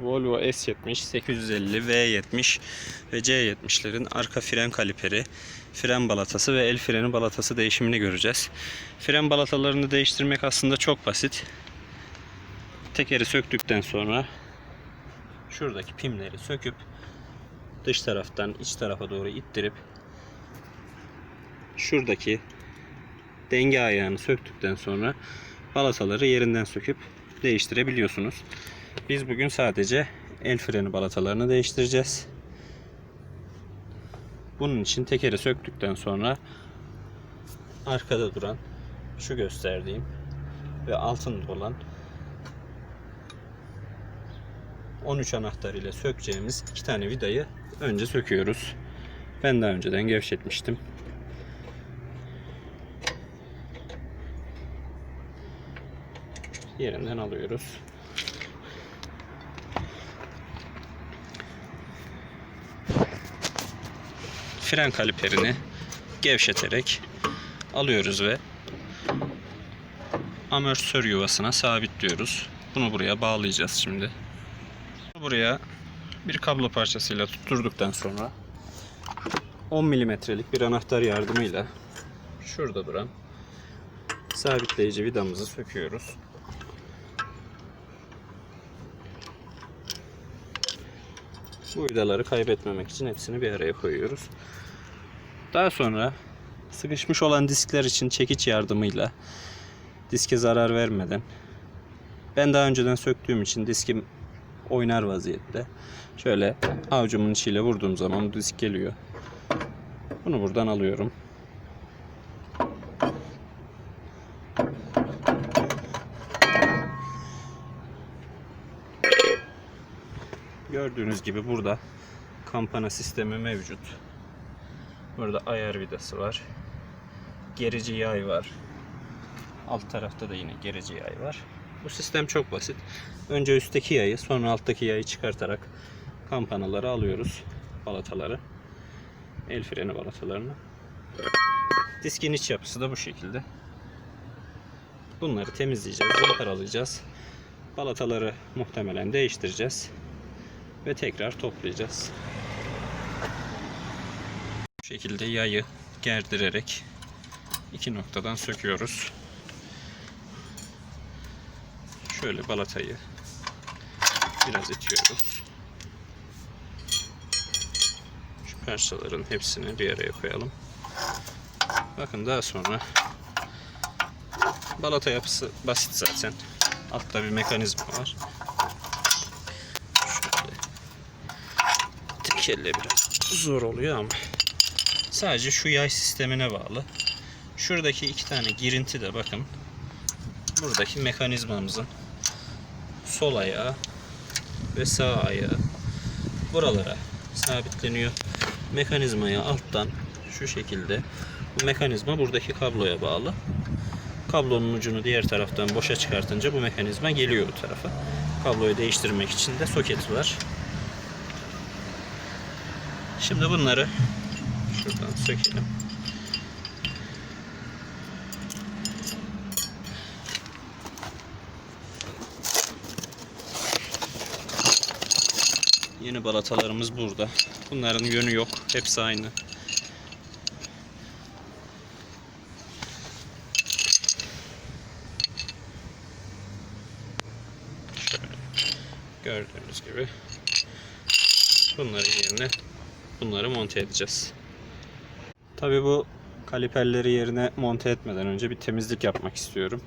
Volvo S70, 850, V70 ve C70'lerin arka fren kaliperi, fren balatası ve el freni balatası değişimini göreceğiz. Fren balatalarını değiştirmek aslında çok basit. Tekeri söktükten sonra şuradaki pimleri söküp dış taraftan iç tarafa doğru ittirip şuradaki denge ayağını söktükten sonra balataları yerinden söküp değiştirebiliyorsunuz. Biz bugün sadece el freni balatalarını değiştireceğiz. Bunun için tekeri söktükten sonra arkada duran şu gösterdiğim ve altında olan 13 anahtar ile sökeceğimiz iki tane vidayı önce söküyoruz. Ben daha önceden gevşetmiştim. Yerinden alıyoruz. Fren kaliperini gevşeterek alıyoruz ve amortisör yuvasına sabitliyoruz. Bunu buraya bağlayacağız şimdi. Buraya bir kablo parçasıyla tutturduktan sonra 10 milimetrelik bir anahtar yardımıyla şurada duran sabitleyici vidamızı söküyoruz. Bu vidaları kaybetmemek için hepsini bir araya koyuyoruz. Daha sonra sıkışmış olan diskler için çekiç yardımıyla diske zarar vermeden ben daha önceden söktüğüm için diskim oynar vaziyette. Şöyle avucumun içiyle vurduğum zaman disk geliyor. Bunu buradan alıyorum. Gördüğünüz gibi burada kampana sistemi mevcut. Burada ayar vidası var. Gerici yay var. Alt tarafta da yine gerici yay var. Bu sistem çok basit. Önce üstteki yayı sonra alttaki yayı çıkartarak kampanaları alıyoruz. Balataları. El freni balatalarını. Diskin iç yapısı da bu şekilde. Bunları temizleyeceğiz, zımparalayacağız. Balataları muhtemelen değiştireceğiz. Ve tekrar toplayacağız. Şekilde yayı gerdirerek iki noktadan söküyoruz. Şöyle balatayı biraz itiyoruz. Şu parçaların hepsini bir araya koyalım. Bakın daha sonra balata yapısı basit zaten. Altta bir mekanizma var. Şöyle tek elle biraz zor oluyor ama sadece şu yay sistemine bağlı. Şuradaki iki tane girinti de bakın buradaki mekanizmamızın sol ayağı ve sağ ayağı buralara sabitleniyor. Mekanizmaya alttan şu şekilde bu mekanizma buradaki kabloya bağlı. Kablonun ucunu diğer taraftan boşa çıkartınca bu mekanizma geliyor bu tarafa. Kabloyu değiştirmek için de soket var. Şimdi bunları şuradan sökelim. Yeni balatalarımız burada. Bunların yönü yok. Hepsi aynı. Gördüğünüz gibi bunların yerine bunları monte edeceğiz. Tabi bu kaliperleri yerine monte etmeden önce bir temizlik yapmak istiyorum.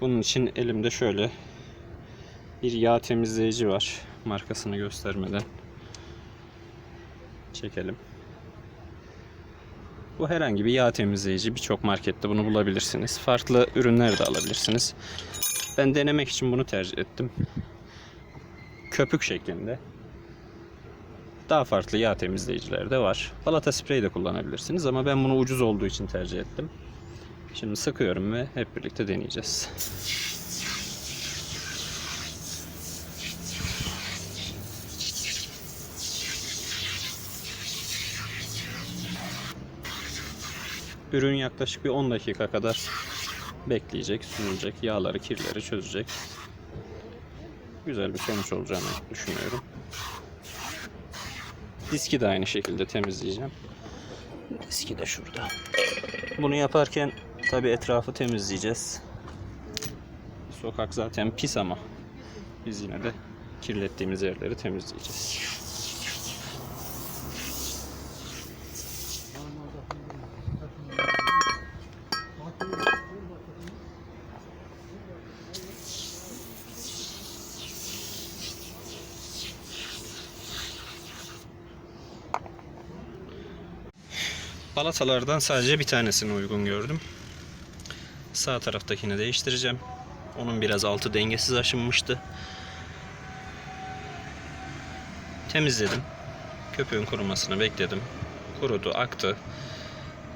Bunun için elimde şöyle bir yağ temizleyici var. Markasını göstermeden çekelim. Bu herhangi bir yağ temizleyici. Birçok markette bunu bulabilirsiniz. Farklı ürünler de alabilirsiniz. Ben denemek için bunu tercih ettim. Köpük şeklinde. Daha farklı yağ temizleyiciler de var. Balata spreyi de kullanabilirsiniz ama ben bunu ucuz olduğu için tercih ettim. Şimdi sıkıyorum ve hep birlikte deneyeceğiz. Ürün yaklaşık bir 10 dakika kadar bekleyecek, süzülecek, yağları, kirleri çözecek. güzel bir sonuç olacağını düşünüyorum. Diski de aynı şekilde temizleyeceğim. Diski de şurada. Bunu yaparken tabi etrafı temizleyeceğiz. Sokak zaten pis ama biz yine de kirlettiğimiz yerleri temizleyeceğiz. Balatalardan sadece bir tanesini uygun gördüm. Sağ taraftakini değiştireceğim. Onun biraz altı dengesiz aşınmıştı. Temizledim. Köpüğün kurumasını bekledim. Kurudu, aktı.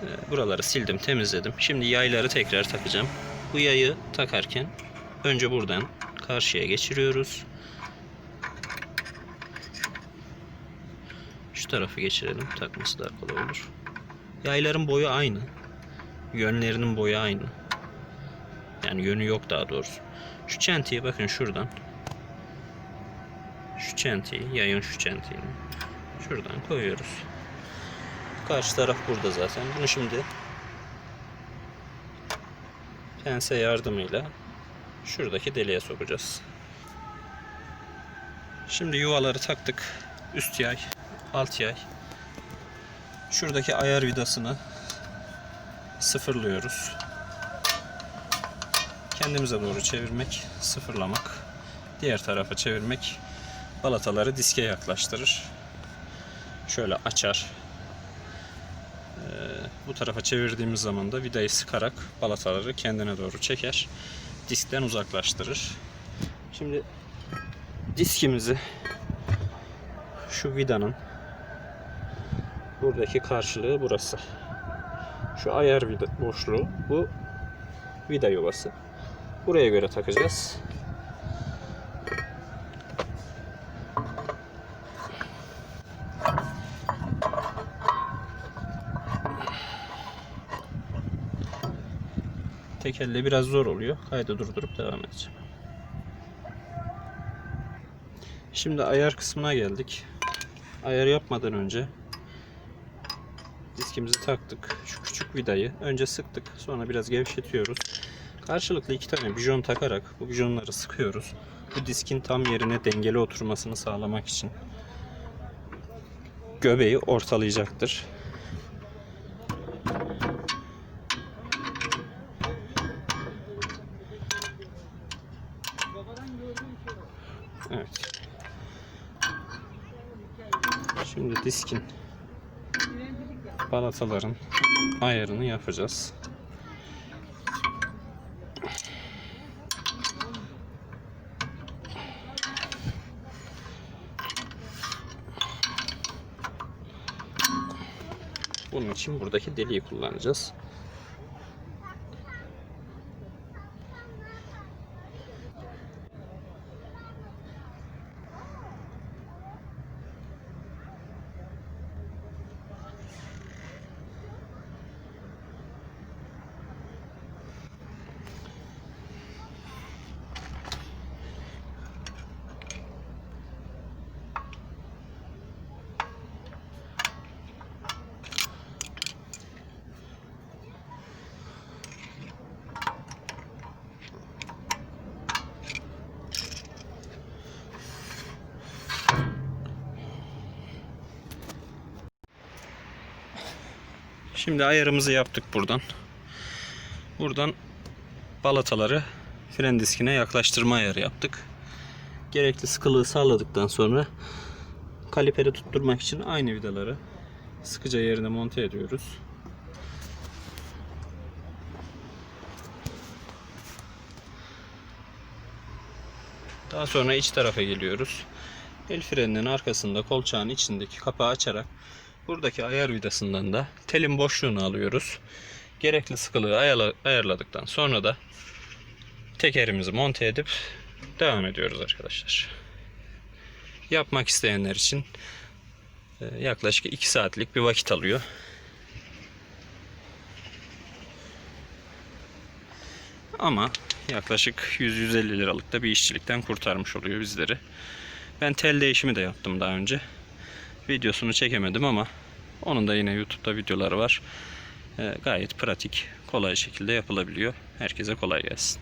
Ee, Buraları sildim, temizledim. Şimdi yayları tekrar takacağım. Bu yayı takarken önce buradan karşıya geçiriyoruz. Şu tarafı geçirelim. Takması daha kolay olur. Yayların boyu aynı. Yönlerinin boyu aynı. Yani yönü yok daha doğrusu. Şu çentiyi bakın şuradan. Şu çentiyi, yayın şu çentiğini. Şuradan koyuyoruz. Karşı taraf burada zaten. Bunu şimdi pense yardımıyla şuradaki deliğe sokacağız. Şimdi yuvaları taktık. Üst yay, alt yay. Şuradaki ayar vidasını sıfırlıyoruz. Kendimize doğru çevirmek, sıfırlamak. Diğer tarafa çevirmek balataları diske yaklaştırır. Şöyle açar. Ee, bu tarafa çevirdiğimiz zaman da vidayı sıkarak balataları kendine doğru çeker. Diskten uzaklaştırır. Şimdi diskimizi şu vidanın buradaki karşılığı burası. Şu ayar vida boşluğu bu vida yuvası. Buraya göre takacağız. Tek elle biraz zor oluyor. Kaydı durdurup devam edeceğim. Şimdi ayar kısmına geldik. Ayar yapmadan önce diskimizi taktık. Şu küçük vidayı önce sıktık. Sonra biraz gevşetiyoruz. Karşılıklı iki tane bijon takarak bu bijonları sıkıyoruz. Bu diskin tam yerine dengeli oturmasını sağlamak için göbeği ortalayacaktır. Evet. Şimdi diskin balataların ayarını yapacağız. Bunun için buradaki deliği kullanacağız. Şimdi ayarımızı yaptık buradan. Buradan balataları fren diskine yaklaştırma ayarı yaptık. Gerekli sıkılığı sağladıktan sonra kaliperi tutturmak için aynı vidaları sıkıca yerine monte ediyoruz. Daha sonra iç tarafa geliyoruz. El freninin arkasında kolçağın içindeki kapağı açarak buradaki ayar vidasından da telin boşluğunu alıyoruz. Gerekli sıkılığı ayarla- ayarladıktan sonra da tekerimizi monte edip devam ediyoruz arkadaşlar. Yapmak isteyenler için e, yaklaşık 2 saatlik bir vakit alıyor. Ama yaklaşık 100-150 liralık da bir işçilikten kurtarmış oluyor bizleri. Ben tel değişimi de yaptım daha önce. Videosunu çekemedim ama onun da yine YouTube'da videoları var. Ee, gayet pratik, kolay şekilde yapılabiliyor. Herkese kolay gelsin.